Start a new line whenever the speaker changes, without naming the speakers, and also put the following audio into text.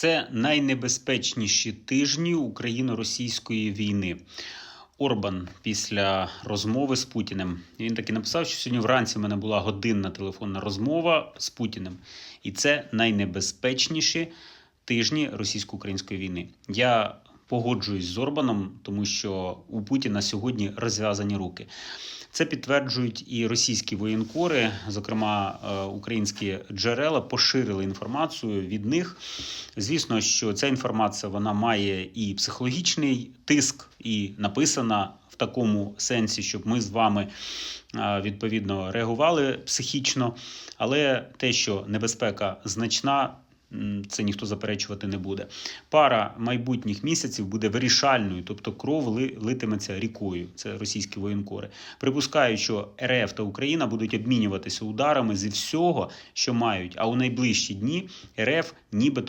Це найнебезпечніші тижні україно-російської війни. Орбан після розмови з Путіним він таки написав, що сьогодні вранці в мене була годинна телефонна розмова з Путіним, і це найнебезпечніші тижні російсько-української війни. Я погоджуюсь з Орбаном, тому що у Путіна сьогодні розв'язані руки. Це підтверджують і російські воєнкори, зокрема е, українські джерела, поширили інформацію від них. Звісно, що ця інформація вона має і психологічний тиск, і написана в такому сенсі, щоб ми з вами е, відповідно реагували психічно. Але те, що небезпека значна. Це ніхто заперечувати не буде. Пара майбутніх місяців буде вирішальною, тобто кров литиметься рікою. Це російські воєнкори. Припускаю, що РФ та Україна будуть обмінюватися ударами зі всього, що мають. А у найближчі дні РФ нібито